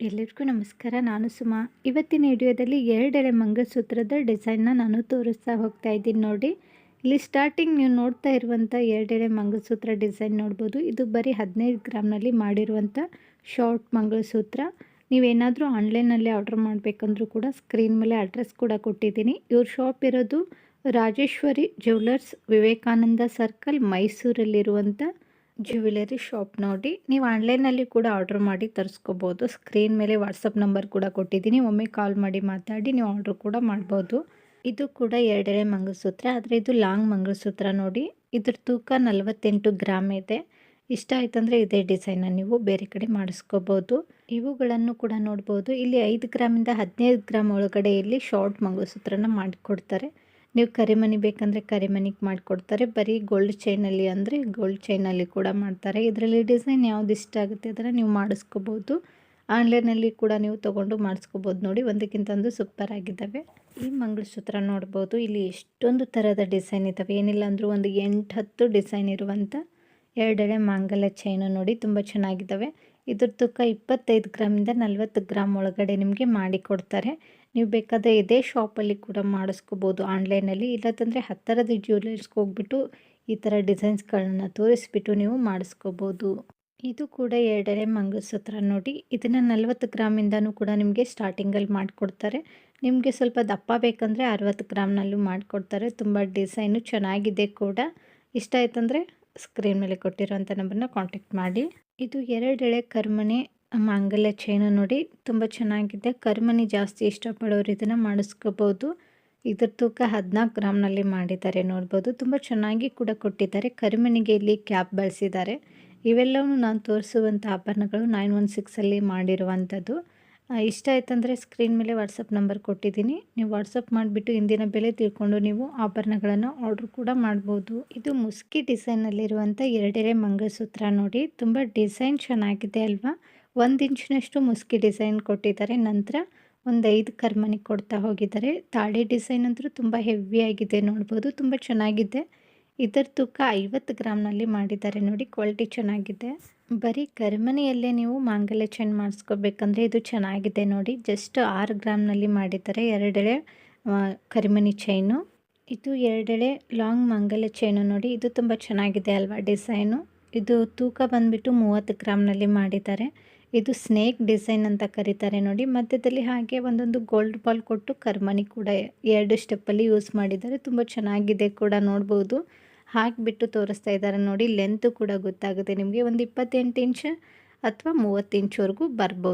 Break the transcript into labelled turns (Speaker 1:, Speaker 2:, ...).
Speaker 1: ಎಲ್ಲರಿಗೂ ನಮಸ್ಕಾರ. ನಾನು ಸುಮಾ. ಇವತ್ತಿನ ವಿಡಿಯೋದಲ್ಲಿ ಎರಡೆಳೆ ಮಂಗಳಸೂತ್ರದ ಡಿಸೈನ್ನ ನಾನು ತೋರಿಸ್ತಾ ಹೋಗ್ತಾ ಇದ್ದೀನಿ ನೋಡಿ. ಇಲ್ಲಿ ಸ್ಟಾರ್ಟಿಂಗ್ ನೀವು ನೋಡ್ತಾ ಇರುವಂಥ ಎರಡೆಳೆ ಮಂಗಸೂತ್ರ ಡಿಸೈನ್ ನೋಡ್ಬೋದು. ಇದು ಬರೀ ಹದಿನೈದು ಗ್ರಾಮ್ನಲ್ಲಿ ಮಾಡಿರುವಂಥ ಶಾರ್ಟ್ ಮಂಗಲಸೂತ್ರ ನೀವೇನಾದರೂ ಆನ್ಲೈನಲ್ಲಿ ಆರ್ಡ್ರ್ ಮಾಡಬೇಕಂದ್ರೂ ಕೂಡ ಸ್ಕ್ರೀನ್ ಮೇಲೆ ಅಡ್ರೆಸ್ ಕೂಡ ಕೊಟ್ಟಿದ್ದೀನಿ. ಇವ್ರ ಶಾಪ್ ಇರೋದು ರಾಜೇಶ್ವರಿ ಜ್ಯುವೆಲರ್ಸ್ ವಿವೇಕಾನಂದ ಸರ್ಕಲ್ ಮೈಸೂರಲ್ಲಿರುವಂಥ ಜ್ಯುವೆಲರಿ ಶಾಪ್ ನೋಡಿ. ನೀವು ಆನ್ಲೈನಲ್ಲಿ ಕೂಡ ಆರ್ಡ್ರ್ ಮಾಡಿ ತರಿಸ್ಕೋಬೋದು. ಸ್ಕ್ರೀನ್ ಮೇಲೆ ವಾಟ್ಸಪ್ ನಂಬರ್ ಕೂಡ ಕೊಟ್ಟಿದ್ದೀನಿ. ಒಮ್ಮೆ ಕಾಲ್ ಮಾಡಿ ಮಾತಾಡಿ ನೀವು ಆರ್ಡ್ರ್ ಕೂಡ ಮಾಡ್ಬೋದು. ಇದು ಕೂಡ ಎರಡೆಳೆ ಮಂಗಲಸೂತ್ರ ಆದರೆ ಇದು ಲಾಂಗ್ ಮಂಗಲಸೂತ್ರ ನೋಡಿ. ಇದ್ರ ತೂಕ ನಲವತ್ತೆಂಟು ಗ್ರಾಮ್ ಇದೆ. ಇಷ್ಟ ಆಯ್ತಂದರೆ ಇದೇ ಡಿಸೈನ ನೀವು ಬೇರೆ ಕಡೆ ಮಾಡಿಸ್ಕೋಬೋದು. ಇವುಗಳನ್ನು ಕೂಡ ನೋಡ್ಬೋದು. ಇಲ್ಲಿ ಐದು ಗ್ರಾಮಿಂದ ಹದಿನೈದು ಗ್ರಾಮ್ ಒಳಗಡೆ ಇಲ್ಲಿ ಶಾರ್ಟ್ ಮಂಗಲಸೂತ್ರನ ಮಾಡಿಕೊಡ್ತಾರೆ. ನೀವು ಕರಿಮನಿ ಬೇಕಂದರೆ ಕರಿಮನಿಗೆ ಮಾಡಿಕೊಡ್ತಾರೆ, ಬರೀ ಗೋಲ್ಡ್ ಚೈನಲ್ಲಿ ಅಂದರೆ ಗೋಲ್ಡ್ ಚೈನಲ್ಲಿ ಕೂಡ ಮಾಡ್ತಾರೆ. ಇದರಲ್ಲಿ ಡಿಸೈನ್ ಯಾವ್ದು ಇಷ್ಟ ಆಗುತ್ತೆ ಅದನ್ನು ನೀವು ಮಾಡಿಸ್ಕೋಬೋದು. ಆನ್ಲೈನಲ್ಲಿ ಕೂಡ ನೀವು ತೊಗೊಂಡು ಮಾಡಿಸ್ಕೋಬೋದು ನೋಡಿ, ಒಂದಕ್ಕಿಂತ ಒಂದು ಸೂಪರ್ ಆಗಿದ್ದಾವೆ. ಈ ಮಂಗಳಸೂತ್ರ ನೋಡ್ಬೋದು, ಇಲ್ಲಿ ಎಷ್ಟೊಂದು ಥರದ ಡಿಸೈನ್ ಇದ್ದಾವೆ. ಏನಿಲ್ಲ ಅಂದರೂ ಒಂದು ಎಂಟು ಹತ್ತು ಡಿಸೈನ್ ಇರುವಂಥ ಎರಡೆಳೆ ಮಾಂಗಲ್ಯ ಚೈನು ನೋಡಿ, ತುಂಬ ಚೆನ್ನಾಗಿದ್ದಾವೆ. ಇದ್ರ ತೂಕ ಇಪ್ಪತ್ತೈದು ಗ್ರಾಮಿಂದ ನಲ್ವತ್ತು ಗ್ರಾಮ್ ಒಳಗಡೆ ನಿಮಗೆ ಮಾಡಿ ಕೊಡ್ತಾರೆ. ನೀವು ಬೇಕಾದರೆ ಇದೇ ಶಾಪಲ್ಲಿ ಕೂಡ ಮಾಡಿಸ್ಕೋಬೋದು ಆನ್ಲೈನಲ್ಲಿ. ಇಲ್ಲದಂದರೆ ಹತ್ತಿರದ ಜ್ಯುವೆಲರ್ಸ್ಗೆ ಹೋಗ್ಬಿಟ್ಟು ಈ ಥರ ಡಿಸೈನ್ಸ್ಗಳನ್ನ ತೋರಿಸ್ಬಿಟ್ಟು ನೀವು ಮಾಡಿಸ್ಕೋಬೋದು. ಇದು ಕೂಡ ಎರಡನೇ ಮಂಗಲಸೂತ್ರ ನೋಡಿ. ಇದನ್ನು ನಲ್ವತ್ತು ಗ್ರಾಮಿಂದನೂ ಕೂಡ ನಿಮಗೆ ಸ್ಟಾರ್ಟಿಂಗಲ್ಲಿ ಮಾಡಿಕೊಡ್ತಾರೆ. ನಿಮಗೆ ಸ್ವಲ್ಪ ದಪ್ಪ ಬೇಕಂದರೆ ಅರವತ್ತು ಗ್ರಾಮ್ನಲ್ಲೂ ಮಾಡಿಕೊಡ್ತಾರೆ. ತುಂಬ ಡಿಸೈನು ಚೆನ್ನಾಗಿದೆ ಕೂಡ. ಇಷ್ಟ ಆಯ್ತಂದರೆ ಸ್ಕ್ರೀನ್ ಮೇಲೆ ಕೊಟ್ಟಿರೋಂಥ ನಂಬರ್ನ ಕಾಂಟ್ಯಾಕ್ಟ್ ಮಾಡಿ. ಇದು ಎರಡೆಳೆ ಕರ್ಮಣಿ ಮಾಂಗಲ್ಯ ಚೈನ ನೋಡಿ ತುಂಬ ಚೆನ್ನಾಗಿದೆ. ಕರಿಮನಿ ಜಾಸ್ತಿ ಇಷ್ಟಪಡೋರು ಇದನ್ನು ಮಾಡಿಸ್ಕೋಬೋದು. ಇದ್ರ ತೂಕ ಹದಿನಾಲ್ಕು ಗ್ರಾಮ್ನಲ್ಲಿ ಮಾಡಿದ್ದಾರೆ ನೋಡ್ಬೋದು. ತುಂಬ ಚೆನ್ನಾಗಿ ಕೂಡ ಕೊಟ್ಟಿದ್ದಾರೆ. ಕರಿಮನಿಗೆ ಇಲ್ಲಿ ಕ್ಯಾಪ್ ಬಳಸಿದ್ದಾರೆ. ಇವೆಲ್ಲವೂ ನಾನು ತೋರಿಸುವಂಥ ಆಭರಣಗಳು ನೈನ್ ಒನ್ ಸಿಕ್ಸಲ್ಲಿ ಮಾಡಿರುವಂಥದ್ದು. ಇಷ್ಟ ಆಯ್ತಂದರೆ ಸ್ಕ್ರೀನ್ ಮೇಲೆ ವಾಟ್ಸಪ್ ನಂಬರ್ ಕೊಟ್ಟಿದ್ದೀನಿ. ನೀವು ವಾಟ್ಸಪ್ ಮಾಡಿಬಿಟ್ಟು ಇಂದಿನ ಬೆಲೆ ತಿಳ್ಕೊಂಡು ನೀವು ಆಭರಣಗಳನ್ನು ಆರ್ಡ್ರ್ ಕೂಡ ಮಾಡ್ಬೋದು. ಇದು ಮುಸ್ಕಿ ಡಿಸೈನಲ್ಲಿರುವಂಥ ಎರಡೆರೆ ಮಂಗಲಸೂತ್ರ ನೋಡಿ. ತುಂಬ ಡಿಸೈನ್ ಚೆನ್ನಾಗಿದೆ ಅಲ್ವಾ? ಒಂದು ಇಂಚಿನಷ್ಟು ಮುಸ್ಕಿ ಡಿಸೈನ್ ಕೊಟ್ಟಿದ್ದಾರೆ. ನಂತರ ಒಂದು ಐದು ಕರ್ಮನಿ ಕೊಡ್ತಾ ಹೋಗಿದ್ದಾರೆ. ತಾಳಿ ಡಿಸೈನ್ ಅಂತೂ ತುಂಬ ಹೆವಿಯಾಗಿದೆ ನೋಡ್ಬೋದು. ತುಂಬ ಚೆನ್ನಾಗಿದೆ. ಇದರ ತೂಕ ಐವತ್ತು ಗ್ರಾಮ್ನಲ್ಲಿ ಮಾಡಿದ್ದಾರೆ ನೋಡಿ, ಕ್ವಾಲಿಟಿ ಚೆನ್ನಾಗಿದೆ. ಬರೀ ಕರ್ಮನಿಯಲ್ಲೇ ನೀವು ಮಾಂಗಲ್ಯ ಚೈನ್ ಮಾಡಿಸ್ಕೋಬೇಕಂದ್ರೆ ಇದು ಚೆನ್ನಾಗಿದೆ ನೋಡಿ. ಜಸ್ಟ್ ಆರು ಗ್ರಾಮ್ನಲ್ಲಿ ಮಾಡಿದ್ದಾರೆ ಎರಡೆಳೆ ಕರಿಮನಿ ಚೈನು. ಇದು ಎರಡೆಳೆ ಲಾಂಗ್ ಮಾಂಗಲ್ಯ ಚೈನು ನೋಡಿ. ಇದು ತುಂಬ ಚೆನ್ನಾಗಿದೆ ಅಲ್ವಾ ಡಿಸೈನು. ಇದು ತೂಕ ಬಂದ್ಬಿಟ್ಟು ಮೂವತ್ತು ಗ್ರಾಮ್ನಲ್ಲಿ ಮಾಡಿದ್ದಾರೆ. ಇದು ಸ್ನೇಕ್ ಡಿಸೈನ್ ಅಂತ ಕರೀತಾರೆ ನೋಡಿ. ಮಧ್ಯದಲ್ಲಿ ಹಾಗೆ ಒಂದೊಂದು ಗೋಲ್ಡ್ ಬಾಲ್ ಕೊಟ್ಟು ಕರ್ಮನಿ ಕೂಡ ಎರಡು ಸ್ಟೆಪ್ಪಲ್ಲಿ ಯೂಸ್ ಮಾಡಿದ್ದಾರೆ. ತುಂಬ ಚೆನ್ನಾಗಿದೆ ಕೂಡ ನೋಡ್ಬೋದು. ಹಾಕಿಬಿಟ್ಟು ತೋರಿಸ್ತಾ ಇದ್ದಾರೆ ನೋಡಿ. ಲೆಂತು ಕೂಡ ಗೊತ್ತಾಗುತ್ತೆ ನಿಮಗೆ. ಒಂದು ಇಪ್ಪತ್ತೆಂಟು ಇಂಚ್ ಅಥವಾ ಮೂವತ್ತು ಇಂಚ್ವರೆಗೂ ಬರ್ಬೋದು.